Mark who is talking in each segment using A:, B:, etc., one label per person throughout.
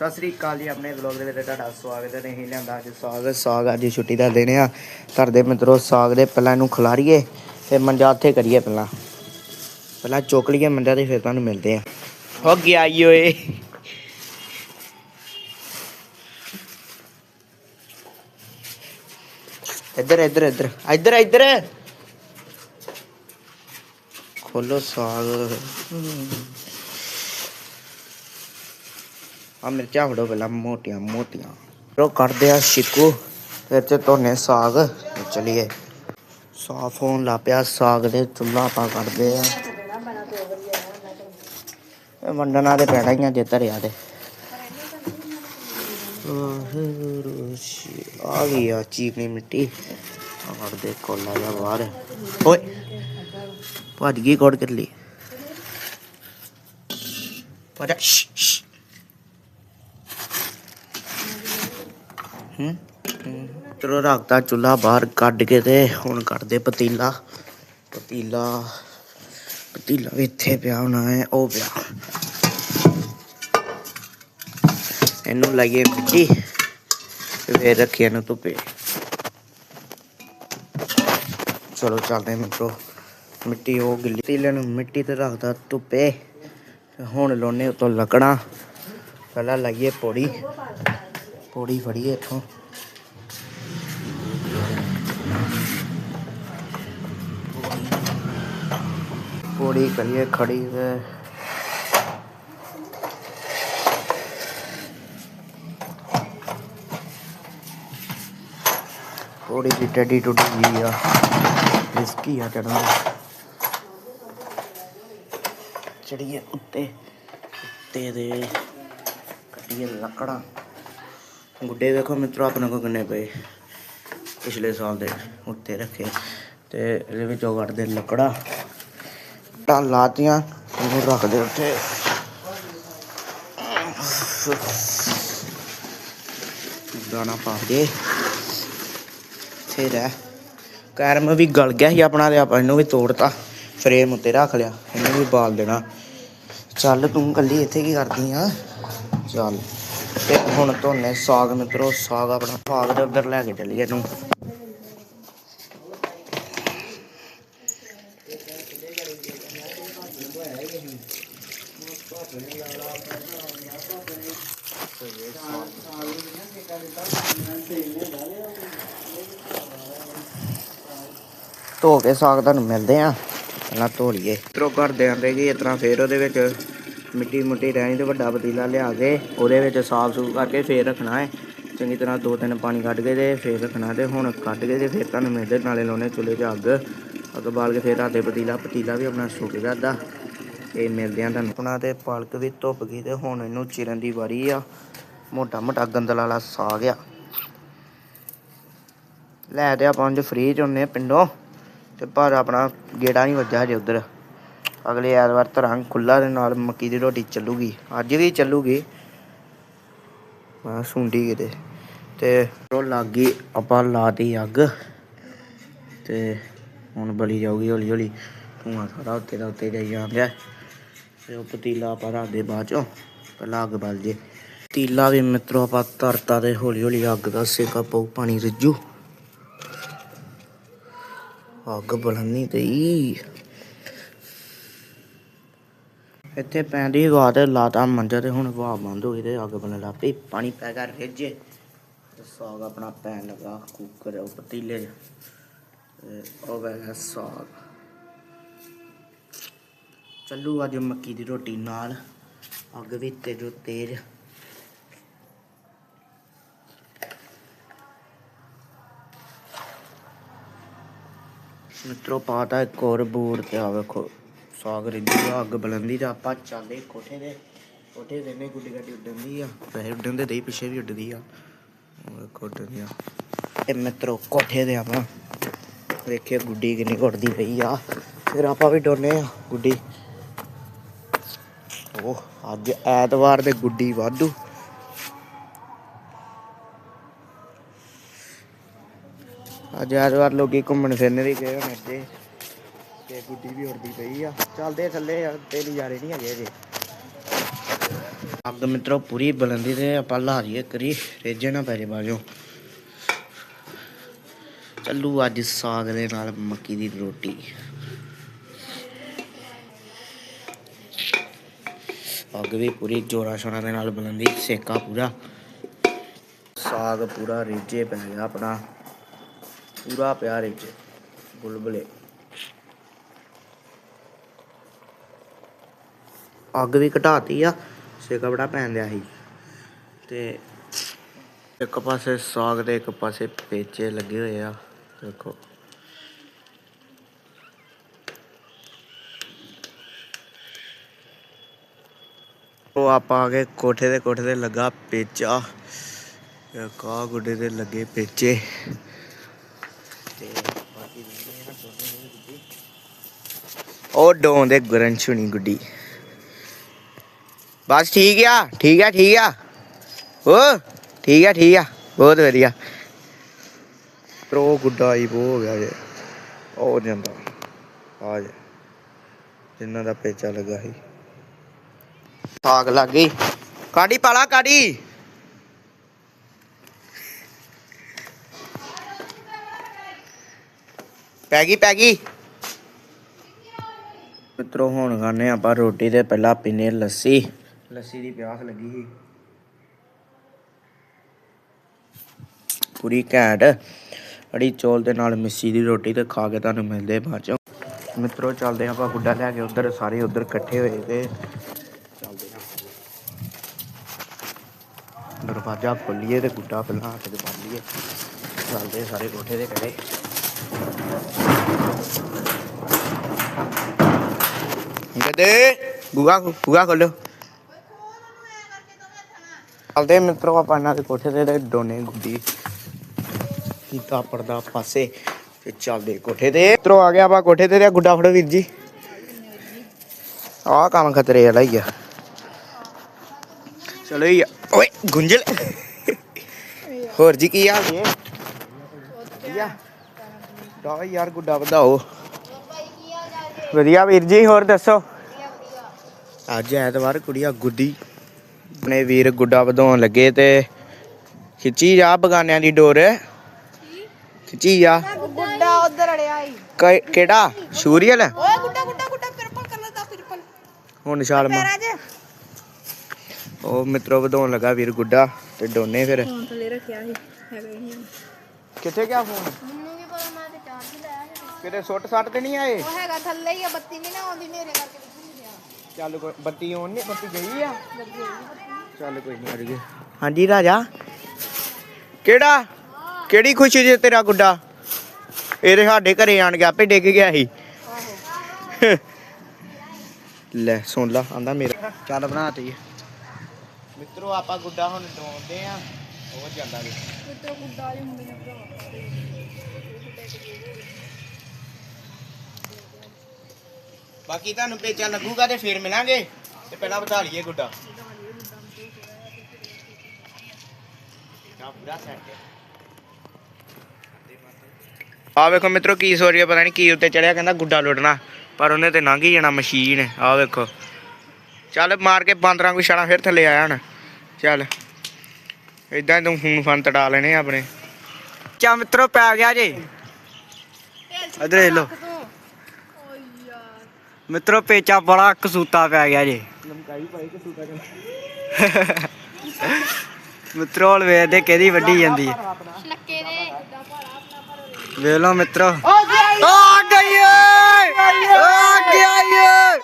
A: ਸਤਿ ਸ੍ਰੀ ਅਕਾਲ ਜੀ, ਆਪਣੇ ਵਲੌਗ ਦੇ ਵਿੱਚ ਤੁਹਾਡਾ ਸਵਾਗਤ ਹੈ ਨਹੀਂ ਲਿਆਂਦਾ ਅੱਜ ਸਾਗ ਸਾਗ ਅੱਜ ਛੁੱਟੀ ਦਾ ਦਿਨ ਆ। ਘਰ ਦੇ ਮਿੱਤਰੋ, ਸਾਗ ਦੇ ਪਹਿਲਾਂ ਇਹਨੂੰ ਖਿਲਾਰੀਏ ਫਿਰ ਮੰਜਾ ਉੱਥੇ ਕਰੀਏ ਪਹਿਲਾਂ ਪਹਿਲਾਂ ਚੁੱਕ ਲਈਏ ਮੰਜਾ ਤੇ ਫਿਰ ਤੁਹਾਨੂੰ ਮਿਲਦੇ ਆ। ਹੋ ਗਿਆ ਈ ਓਏ। ਇੱਧਰ ਇੱਧਰ ਇੱਧਰ ਇੱਧਰ ਇੱਧਰ। ਖੋਲੋ ਸਾਗ। ਆ ਮਿਰਚਾਂ ਫੜੋ ਪਹਿਲਾਂ ਮੋਟੀਆਂ ਮੋਟੀਆਂ ਰੋ ਕੱਢਦੇ ਆ ਛਿੱਕੂ ਫਿਰ ਤੇ ਧੋਨੇ ਸਾਗ ਤੇ ਚਲੀਏ। ਸਾਫ਼ ਹੋਣ ਲੱਗ ਪਿਆ ਸਾਗ ਦੇ ਚੁੱਲ੍ਹਾ ਆਪਾਂ ਕੱਢਦੇ ਆ। ਇਹ ਵੰਡਣਾ ਤੇ ਪੈਣਾ ਹੀ ਆ ਜੇ ਧਰਿਆ ਤੇ। ਆ ਗਈ ਆ ਚੀਕਣੀ ਮਿੱਟੀ। ਆ ਕੱਢਦੇ ਕੋਲਾ ਜਿਹਾ ਬਾਹਰ। ਓਏ ਭੱਜ ਗਈ ਕੋੜ ਕਰ ਲਈ ਭੱਜ ਸ਼ਸ਼, ਸ਼ਸ਼। ਚਲੋ ਰੱਖਤਾ ਚੁੱਲ੍ਹਾ ਬਾਹਰ ਕੱਢ ਕੇ ਤੇ ਹੁਣ ਕੱਢਦੇ ਪਤੀਲਾ। ਪਤੀਲਾ ਪਤੀਲਾ ਵੀ ਇੱਥੇ ਪਿਆ ਹੋਣਾ ਹੈ, ਉਹ ਪਿਆ। ਇਹਨੂੰ ਲਾਈਏ ਮਿੱਟੀ, ਤੇ ਫਿਰ ਰੱਖੀਏ ਇਹਨੂੰ ਧੁੱਪੇ। ਚਲੋ ਚੱਲਦੇ ਹਾਂ ਮਿੱਟੀ ਉਹ ਗਿੱਲੀ ਪਤੀਲੇ ਨੂੰ ਮਿੱਟੀ ਤੇ ਰੱਖਦਾ ਧੁੱਪੇ ਹੁਣ ਲਾਉਣੇ ਉਤੋਂ ਲੱਕੜਾਂ। ਪਹਿਲਾਂ ਲਾਈਏ ਪੌੜੀ। ਪੌੜੀ ਫੜੀਏ ਇੱਥੋਂ। ਪੌੜੀ ਕਰੀਏ, ਖੜੀ ਤੇ ਪੌੜੀ ਦੀ ਟੱਡੀ ਟੁੱਟੀ ਗਈ ਆ। ਰਿਸਕੀ ਆ ਚੜਨਾ ਚੜੀਏ ਉੱਤੇ। ਉੱਤੇ ਦੇ ਕੱਢੀਏ ਲੱਕੜਾਂ। ਗੁੱਡੇ ਦੇਖੋ ਮਿੱਤਰੋ, ਆਪਣੇ ਕੋ ਕਿੰਨੇ ਪਏ। ਪਿਛਲੇ ਸਾਲ ਦੇ ਉੱਤੇ ਰੱਖੇ। ਤੇ ਇਹਦੇ ਵਿੱਚੋਂ ਕੱਢਦੇ ਲੱਕੜਾਂ। ਟਾਂ ਲਾਤੀਆਂ, ਇਹਨੂੰ ਰੱਖਦੇ ਉੱਤੇ ਦਾਣਾ ਪਾ ਕੇ। ਫਿਰ ਹੈ ਕੈਰਮ ਵੀ ਗਲ ਗਿਆ ਸੀ ਆਪਣਾ ਤੇ ਆਪਾਂ ਇਹਨੂੰ ਵੀ ਤੋੜਤਾ। ਫਰੇਮ ਉੱਤੇ ਰੱਖ ਲਿਆ, ਇਹਨੂੰ ਵੀ ਬਾਲ ਦੇਣਾ। ਚੱਲ ਤੂੰ ਕੱਲੀ ਇੱਥੇ ਕੀ ਕਰਦੀ ਆ? ਚੱਲ। ਤੇ ਹੁਣ ਧੋਨੇ ਸਾਗ ਮਿੱਤਰੋ, ਸਾਗ ਆਪਣਾ ਸਾਗ ਦੇ ਉੱਧਰ ਲੈ ਕੇ ਚੱਲੀਏ ਇਹਨੂੰ। ਧੋ ਕੇ ਸਾਗ ਤੁਹਾਨੂੰ ਮਿਲਦੇ ਆ, ਪਹਿਲਾਂ ਧੋ ਲਈਏ। ਤਰੋ ਘਰ ਦੇ ਆਂਦੇ ਕਿ ਇਸ ਤਰ੍ਹਾਂ ਫੇਰ ਉਹਦੇ ਵਿੱਚ ਮਿੱਟੀ ਮੁੱਟੀ ਰਹਿਣੀ ਤੇ ਵੱਡਾ ਪਤੀਲਾ ਲਿਆ ਕੇ ਉਹਦੇ ਵਿੱਚ ਸਾਫ਼ ਸੂਫ ਕਰਕੇ ਫੇਰ ਰੱਖਣਾ ਹੈ। ਚੰਗੀ ਤਰ੍ਹਾਂ ਦੋ ਤਿੰਨ ਪਾਣੀ ਕੱਢ ਕੇ ਤੇ ਫੇਰ ਰੱਖਣਾ ਤੇ ਹੁਣ ਕੱਢ ਕੇ ਤੇ ਫੇਰ ਤੁਹਾਨੂੰ ਮਿਲਦੇ ਨਾਲੇ ਲਾਉਣੇ ਚੁੱਲ੍ਹੇ 'ਚ ਅੱਗ। ਅੱਗ ਬਾਲ ਕੇ ਫੇਰ ਰਾਤੇ ਪਤੀਲਾ ਪਤੀਲਾ ਵੀ ਆਪਣਾ ਸੁੱਕ ਜਾਂਦਾ ਤੇ ਮਿਲਦੇ ਆ ਤੁਹਾਨੂੰ ਆਪਣਾ ਤੇ ਪਾਲਕ ਵੀ ਧੁੱਪ ਗਈ ਤੇ ਹੁਣ ਇਹਨੂੰ ਚਿਰਨ ਦੀ ਵਾਰੀ ਆ। ਮੋਟਾ ਮੋਟਾ ਗੰਦਲ ਵਾਲਾ ਸਾਗ ਆ ਲੈ ਤੇ ਆਪਾਂ ਅੱਜ ਫ੍ਰੀ ਚ ਹੁੰਨੇ ਆ ਪਿੰਡੋਂ ਤੇ ਪਰ ਆਪਣਾ ਗੇੜਾ ਨਹੀਂ ਵੱਜਾ ਹਜੇ ਉਧਰ। ਅਗਲੇ ਐਤਵਾਰ ਧਰਾਂ ਖੁੱਲਾ ਦੇ ਨਾਲ ਮੱਕੀ ਦੀ ਰੋਟੀ ਚੱਲੂਗੀ। ਅੱਜ ਵੀ ਚੱਲੂਗੀ। ਆ ਸੁੰਡੀ ਕਿਤੇ। ਤੇ ਉਹ ਲੱਗ ਗਈ, ਆਪਾਂ ਲਾਤੀ ਅੱਗ। ਤੇ ਹੁਣ ਬਲੀ ਜਾਊਗੀ ਹੌਲੀ ਹੌਲੀ ਧੂਆਂ ਸਾਰਾ ਉੱਤੇ ਦਾ ਉੱਤੇ ਜਾਈ ਜਾਂਦਾ ਤੇ ਉਹ ਪਤੀਲਾ ਆਪਾਂ ਰੱਖ ਬਾਅਦ ਚੋਂ। ਪਹਿਲਾਂ ਅੱਗ ਬਲ ਜੇ। ਪਤੀਲਾ ਵੀ ਮਿੱਤਰੋ ਆਪਾਂ ਧਰਤਾ ਤੇ ਹੌਲੀ ਹੌਲੀ ਅੱਗ ਦਾ ਸੇਕਾ ਪਊ ਪਾਣੀ ਰਿੱਜੂ ਅੱਗ ਬਲਣੀ ਤੇ ਇੱਥੇ ਪੈਂਦੀ ਹਵਾ ਤੇ ਲਾਤਾ ਮੰਜਾ ਤੇ ਹੁਣ ਹਵਾ ਬੰਦ ਹੋ ਗਈ ਤੇ ਅੱਗ ਬਲਣ ਲੱਗ ਪਈ। ਪਾਣੀ ਪੈ ਗਿਆ ਰਿੱਝੇ ਤੇ ਸਾਗ ਆਪਣਾ ਪੈਣ ਲੱਗਾ ਕੁੱਕਰ ਉਹ ਪਤੀਲੇ 'ਚ ਉਹ ਵੈਗਾ ਸਾਗ। ਚੱਲੂ ਅੱਜ ਮੱਕੀ ਦੀ ਰੋਟੀ ਨਾਲ, ਅੱਗ ਵੀ ਤੇਜ਼ੋ ਤੇਜ਼। ਮਿੱਤਰੋ ਪਾਤਾ ਇੱਕ ਹੋਰ ਬੂਰ ਤੇ ਆ ਵੇਖੋ। ਸਾਗ ਰਿੱਝੀ ਆ, ਅੱਗ ਬਲੰਦੀ ਤੇ ਆਪਾਂ ਚੱਲੇ ਕੋਠੇ ਦੇ ਕੋਠੇ ਦੇ ਨੇ ਗੁੱਡੀ ਗੱਡੀ ਉੱਡਦੀ ਆ। ਵੈਸੇ ਉੱਡਣ ਦੇ ਦਈ, ਪਿੱਛੇ ਵੀ ਉੱਡਦੀ ਆ। ਉਹ ਵੇਖੋ ਉੱਡਦੀ ਆ। ਇਹ ਮਿੱਤਰੋ, ਕੋਠੇ ਦੇ ਆਪਾਂ ਵੇਖਿਓ ਗੁੱਡੀ ਕਿੰਨੀ ਉੱਡਦੀ ਪਈ ਆ। ਫਿਰ ਆਪਾਂ ਵੀ ਡੋਨੇ ਆ ਗੁੱਡੀ। ਉਹ ਅੱਜ ਐਤਵਾਰ ਦੇ ਗੁੱਡੀ ਵਾਧੂ। ਅੱਜ ਐਤਵਾਰ ਲੋਕੀ ਘੁੰਮਣ ਫਿਰਨ ਵੀ ਗਏ ਹੋਣੇ ਤੇ ਤੇ ਗੁੱਡੀ ਵੀ ਉੜਦੀ ਪਈ ਆ। ਚੱਲਦੇ ਥੱਲੇ ਯਾਰ ਤੇ ਨਜ਼ਾਰੇ ਨਹੀਂ ਹੈਗੇ ਜੇ ਅੱਗ ਮਿੱਤਰੋ ਪੂਰੀ ਬਲੰਦੀ ਤੇ ਆਪਾਂ ਲਾ ਲਈਏ ਕਰੀ ਰੇਜੇ ਨਾ ਪੈ ਬਾਜੋ। ਚੱਲੂ ਅੱਜ ਸਾਗ ਦੇ ਨਾਲ ਮੱਕੀ ਦੀ ਰੋਟੀ। ਅੱਗ ਵੀ ਪੂਰੀ ਜੋਰਾ ਸ਼ੋਰਾ ਦੇ ਨਾਲ ਬਲੰਦੀ, ਸੇਕਾ ਪੂਰਾ। ਸਾਗ ਪੂਰਾ ਰੇਜੇ ਪੈ ਗਿਆ ਆਪਣਾ। ਪੂਰਾ ਪਿਆ ਰੇਜੇ, ਬੁਲਬੁਲੇ। ਅੱਗ ਵੀ ਘਟਾਤੀ ਆ ਸੇਕਾ ਬੜਾ ਪੈਣ ਦਿਆ ਸੀ। ਤੇ ਇੱਕ ਪਾਸੇ ਸਾਗ ਦੇ ਇੱਕ ਪਾਸੇ ਪੇਚੇ ਲੱਗੇ ਹੋਏ ਆ, ਦੇਖੋ। ਉਹ ਆਪਾਂ ਆ ਗਏ ਕੋਠੇ ਦੇ ਕੋਠੇ ਤੇ ਲੱਗਾ ਪੇਚਾ। ਕਾ ਗੁੱਡੇ ਤੇ ਲੱਗੇ ਪੇਚੇ। ਤੇ ਬਾਕੀ ਉਹ ਡੋਂ ਦੇ ਗਰੰਛੁਣੀ ਗੁੱਡੀ। ਬਸ ਠੀਕ ਆ ਠੀਕ ਆ ਠੀਕ ਆ। ਓ ਠੀਕ ਆ ਠੀਕ ਆ ਬਹੁਤ ਵਧੀਆ। ਪ੍ਰੋ ਗੁੱਡਾ ਹੀ ਬੋ ਹੋ ਗਿਆ ਜੇ ਉਹ ਜਾਂਦਾ ਆ ਜੇ ਜਿੰਨਾਂ ਦਾ ਪੇਚਾ ਲੱਗਾ ਸੀ। ਸਾਗ ਲੱਗ ਗਈ। ਕਾੜੀ ਪਾਲਾ ਕਾੜੀ ਪੈ ਗਈ ਪੈ ਗਈ। ਮਿੱਤਰੋ ਹੁਣ ਖਾਣੇ ਆਪਾਂ ਰੋਟੀ ਤੇ ਪਹਿਲਾਂ ਪੀਨੇ ਲੱਸੀ। ਲੱਸੀ ਦੀ ਪਿਆਸ ਲੱਗੀ ਸੀ। ਪੂਰੀ ਘੈਂਟ। ਅੜੀ ਚੌਲ ਦੇ ਨਾਲ ਮਿੱਸੀ ਦੀ ਰੋਟੀ ਤੇ ਖਾ ਕੇ ਤੁਹਾਨੂੰ ਮਿਲਦੇ ਬਾਅਦ ਚ। ਮਿੱਤਰੋ, ਚੱਲਦੇ ਹਾਂ ਆਪਾਂ ਗੁੱਡਾ ਲੈ ਕੇ ਉਧਰ। ਸਾਰੇ ਉਧਰ ਇਕੱਠੇ ਹੋਏ ਤੇ ਚੱਲਦੇ ਹਾਂ। ਦਰਵਾਜ਼ਾ ਖੋਲੀਏ ਤੇ ਗੁੱਡਾ ਪਹਿਲਾਂ ਹੱਥ 'ਚ ਬੰਨ ਲਈਏ। ਚੱਲਦੇ ਸਾਰੇ ਕੋਠੇ ਦੇ ਕਰੇ ਗਦੇ ਬੁਗਾ ਬੁਗਾ ਖੋਲੋ ਚੱਲਦੇ ਮਿੱਤਰੋ ਆਪਾਂ ਇਹਨਾਂ ਦੇ ਕੋਠੇ ਤੇ ਡੋਨੇ ਗੁੱਡੀ ਕੀਤਾ ਪਰਦਾ ਪਾਸੇ ਤੇ ਚੱਲਦੇ ਕੋਠੇ ਤੇ। ਮਿੱਤਰੋ ਆ ਗਿਆ ਆਪਾਂ ਕੋਠੇ ਤੇ ਤੇ ਗੁੱਡਾ ਫੜੋ ਵੀਰ ਜੀ। ਆਹ ਕੰਮ ਖਤਰੇ ਵਾਲਾ ਹੀ ਆ। ਚਲੋ ਹੀ ਓਏ ਗੁੰਝਲ। ਹੋਰ ਜੀ ਕੀ ਹਾਲ ਦਾ ਯਾਰ ਗੁੱਡਾ ਵਧਾਓ। ਵਧੀਆ ਵੀਰ ਜੀ ਹੋਰ ਦੱਸੋ? ਅੱਜ ਐਤਵਾਰ ਕੁੜੀਆ ਗੁੱਡੀ ਆਪਣੇ ਵੀਰ ਗੁੱਡਾ ਵਧਾਉਣ ਲੱਗੇ ਤੇ ਖਿੱਚੀ ਜਾ ਬਗਾਨਿਆਂ ਦੀ ਡੋਰ। ਖਿੱਚੀ ਜਾ।
B: ਗੁੱਡਾ ਉਧਰ ਅੜਿਆ ਈ।
A: ਕ- ਕਿਹੜਾ? ਸ਼ੂਰੀਅਲ?
B: ਓਏ ਗੁੱਡਾ ਗੁੱਡਾ ਗੁੱਡਾ ਪਿਰਪਲ ਕਲਰ ਦਾ ਪਿਰਪਲ।
A: ਹੁਣ ਛਾਲ ਮਾਰ ਉਹ ਮਿੱਤਰੋ ਵਧਾਉਣ ਲੱਗਾ ਵੀਰ ਗੁੱਡਾ ਤੇ ਡੋਨੇ ਫਿਰ।
B: ਫੋਨ ਥੱਲੇ ਰੱਖਿਆ ਸੀ ਹੈਗਾ ਹੀ ਨਹੀਂ।
A: ਕਿੱਥੇ ਗਿਆ ਫੋਨ?
B: ਮੈਨੂੰ ਵੀ ਪਤਾ ਮੈਂ ਤੇ ਚਾਰਜ ਲਾਇਆ ਸੀ।
A: ਕਿਤੇ ਸੁੱਟ ਸੱਟ ਤੇ ਨਹੀਂ ਆਏ?
B: ਉਹ ਹੈਗਾ ਥੱਲੇ ਹੀ ਆ ਬੱਤੀ ਨਹੀਂ ਨਾ ਆਉਂਦੀ ਨੇਰੇ ਕਰਕੇ।
A: ਚੱਲ ਕੋਈ ਬੱਤੀ ਆਉਣ ਨਹੀਂ ਬੱਤੀ ਗਈ ਆ? ਚੱਲ ਕੋਈ ਨਹੀਂ ਅੜ ਗਏ ਹਾਂਜੀ ਰਾਜਾ। ਕਿਹੜਾ? ਕਿਹੜੀ ਖੁਸ਼ੀ ਜੇ ਤੇਰਾ ਗੁੱਡਾ? ਇਹਦੇ ਸਾਡੇ ਘਰੇ ਆਣ ਕੇ ਆਪੇ ਡਿੱਗ ਗਿਆ ਸੀ। ਲੈ ਸੁਣ ਲਾ ਆਂਦਾ ਮੇਰਾ। ਚੱਲ ਬਣਾ ਤੀ। ਮਿੱਤਰੋ ਆਪਾਂ ਗੁੱਡਾ ਹੁਣ ਡੋਂਦੇ ਆ। ਉਹ ਜਾਂਦਾ ਵੀ
B: ਕਿਤੇ ਗੁੱਡਾ ਵਾਲੀ ਹੁੰਦੀ ਨੇ
A: ਬਾਕੀ ਤੁਹਾਨੂੰ ਪੇਚਾ ਲੱਗੂਗਾ ਤੇ ਫੇਰ ਮਿਲਾਂਗੇ ਤੇ ਪਹਿਲਾਂ ਵਧਾ ਲਈਏ ਗੁੱਡਾ। ਆ ਵੇਖੋ ਮਿੱਤਰੋ ਕੀ ਸੋ ਰਹੀ ਪਤਾ ਨਹੀਂ ਕੀ ਉੱਤੇ ਚੜਿਆ, ਕਹਿੰਦਾ ਗੁੱਡਾ ਲੁੱਟਣਾ, ਪਰ ਉਹਨੇ ਤੇ ਲੰਘ ਹੀ ਜਾਣਾ ਮਸ਼ੀਨ ਆ ਵੇਖੋ। ਚੱਲ ਮਾਰ ਕੇ ਬਾਂਦਰਾਂ ਕੋਈ ਛਾਣਾ ਫਿਰ ਥੱਲੇ ਆਇਆ ਹਣ। ਚੱਲ ਇਦਾਂ ਤੂੰ ਫੂਨ ਫਨ ਤੜਾ ਲੈਣੇ ਆ ਆਪਣੇ। ਚਾ ਮਿੱਤਰੋ ਪੈ ਗਿਆ ਜੇ। ਇਧਰ ਦੇਖ ਮਿੱਤਰੋ ਪੇਚਾ ਬੜਾ ਕਸੂਤਾ ਪੈ ਗਿਆ ਜੇ। ਲਮਕਾਈ ਭਾਈ ਕਸੂਤਾ ਮਿੱਤਰੋ ਹਲ ਵੇਖਦੇ ਕਿਹਦੀ ਵੱਡੀ ਜਾਂਦੀ ਹੈ
B: ਨੱਕੇ ਦੇ।
A: ਵੇਖ ਲਓ ਮਿੱਤਰੋ। ਆ ਗਈ ਓਏ! ਆ ਗਿਆ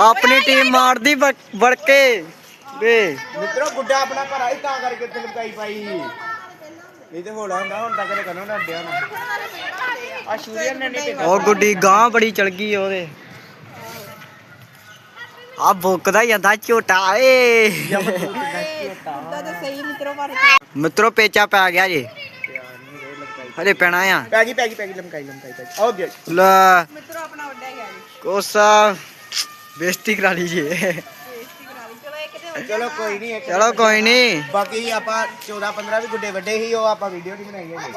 A: ਆਪਣੀ ਟੀਮ ਮਾਰਦੀ ਵੜ ਕੇ ਵੇ। ਮਿੱਤਰੋ ਗੁੱਡਾ ਆਪਣਾ ਘਰ ਆਈ ਤਾਂ ਕਰਕੇ ਤੇ ਲਮਕਾਈ ਪਾਈ। ਨਹੀਂ ਤੇ ਹੋੜਾ ਹੁੰਦਾ ਹੁਣ ਤੱਕ ਕਰਨੋਂ ਨਾ ਅੱਡਿਆ ਨਾ। ਆ ਸ਼ੂਰੀਅਨ ਨੇ ਨਹੀਂ ਉਹ ਗੁੱਡੀ ਗਾਂ ਬੜੀ ਚਲ ਗਈ ਉਹਦੇ। ਆ ਭੁੱਕਦਾ ਜਾਂਦਾ ਝੋਟਾ ਏ।
B: ਗੁੱਡਾ ਤਾਂ ਸਹੀ ਮਿੱਤਰੋ ਪਰ
A: ਮਿੱਤਰੋ ਪੇਚਾ ਪੈ ਗਿਆ ਜੀ। ਹਲੇ ਪੈਣਾ ਆ। ਪੈ ਗਈ ਪੈ ਗਈ ਪੈ ਗਈ ਲਮਕਾਈ ਲਮਕਾਈ ਪੈ ਗਈ। ਹੋ ਗਿਆ ਲੈ।
B: ਮਿੱਤਰੋ ਆਪਣਾ ਵੱਡਾ ਗਿਆ ਜੀ।
A: ਕੋਸਾ ਬੇਇੱਜ਼ਤੀ ਕਰਾ ਲਈ ਜੀ।
B: ਚਲੋ
A: ਕੋਈ ਨਹੀਂ ਚਲੋ ਕੋਈ ਨਹੀਂ ਬਾਕੀ ਆਪਾਂ 14 15 ਵੀ ਗੁੱਡੇ ਵੱਡੇ ਸੀ ਉਹ ਆਪਾਂ ਵੀਡੀਓ ਨਹੀਂ ਬਣਾਈ ਹੈਗੀ।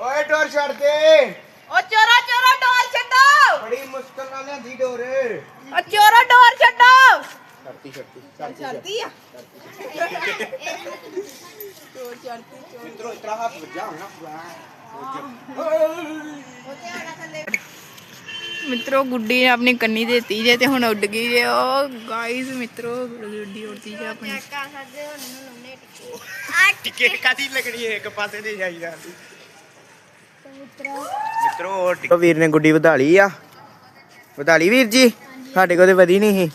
A: ਓਏ ਡੋਰ ਛੱਡ ਦੇ।
B: ਓ ਚੋਰਾ ਚੋਰਾ ਡੋਲ ਛੱਡੋ।
A: ਬੜੀ ਮੁਸ਼ਕਲ ਨਾਲ ਲਿਆਂਦੀ ਡੋਰੇ।
B: ਆ ਚੋਰਾ ਡੋਰ ਛੱਡੋ।
A: ਛੱਡਤੀ ਛੱਡਤੀ
B: ਚੜਦੀ ਆ? ਚੋਰ ਚੜਦੀ ਚੋਰ
A: ਇਤਰਾ ਹੱਥ ਵੱਜਾ ਹੋਣਾ।
B: ਉਹਦੇ ਆਣਾ ਥੱਲੇ।
C: ਮਿੱਤਰੋ ਗੁੱਡੀ ਨੇ ਆਪਣੀ ਕੰਨੀ ਦੇਤੀ ਜੇ ਤੇ ਹੁਣ ਉੱਡ ਗਈ ਜੇ। ਉਹ ਗਾਇਸ ਮਿੱਤਰੋ ਗੁੱਡੀ ਉੜਦੀ ਜੇ ਆਪਣੀ।
B: ਟਿੱਕੇ
A: ਕਾਦੀ ਲੱਗਣੀ ਹੈ ਇੱਕ ਪਾਸੇ ਤੇ ਜਾਈ ਜਾਂਦੀ।
B: ਮਿੱਤਰਾ
A: ਮਿੱਤਰੋ ਟਿਕਟ ਵੀਰ ਨੇ ਗੁੱਡੀ ਵਧਾ ਲਈ ਆ। ਵਧਾ ਲਈ ਵੀਰ ਜੀ? ਸਾਡੇ ਕੋਲ ਤੇ ਵਧੀ ਨਹੀਂ ਸੀ।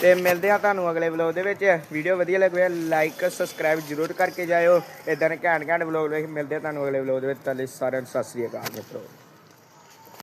A: ਤੇ ਮਿਲਦੇ ਆ ਤੁਹਾਨੂੰ ਅਗਲੇ ਵਲੌਗ ਦੇ ਵਿੱਚ। ਵੀਡੀਓ ਵਧੀਆ ਲੱਗੇ ਲਾਈਕ ਸਬਸਕ੍ਰਾਈਬ ਜਰੂਰ ਕਰਕੇ ਜਾਇਓ। ਇਦਾਂ ਦੇ ਘੈਂਟ ਘੈਂਟ ਵਲੌਗ ਲਈ ਮਿਲਦੇ ਆ ਤੁਹਾਨੂੰ ਅਗਲੇ ਵਲੌਗ ਦੇ ਵਿੱਚ। ਤੁਹਾਡੇ ਸਾਰਿਆਂ ਨੂੰ ਸਤਿ ਸ੍ਰੀ ਅਕਾਲ ਮਿੱਤਰੋ।